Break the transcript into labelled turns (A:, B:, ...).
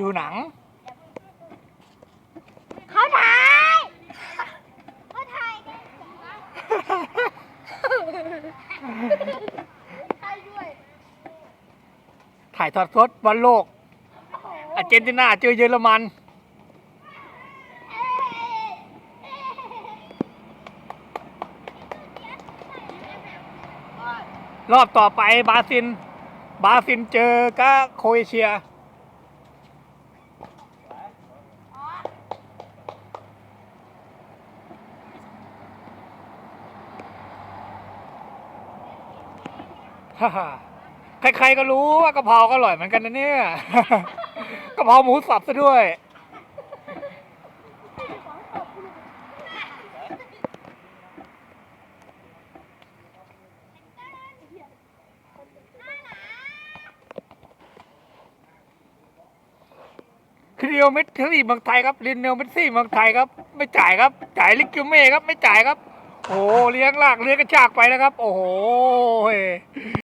A: ดูหนัง
B: เขาถ่ายเขาถ่ายเนี่ยถ่ายด้วย
A: ถ่ายทอดสดบอลโลกอาร์เจนตินาเจอเยอรมัน รอบต่อไปบราซิลบราซิลเจอกับโครเอเชีย ฮ่าฮ่าใครๆก็รู้ว่ากะเพราก็อร่อยเหมือนกันนะเนี่ย กะเพราหมูสับซะด้วยครีโอเมสซี่เมืองไทยครับลินเนลเมสซี่เมืองไทยครับ ไม่จ่ายครับ จ่ายลิกกิวเม่ครับ ไม่จ่ายครับ โอ้โหเลี้ยงลากเลี้ยงกระชากไปนะครับ โอ้โห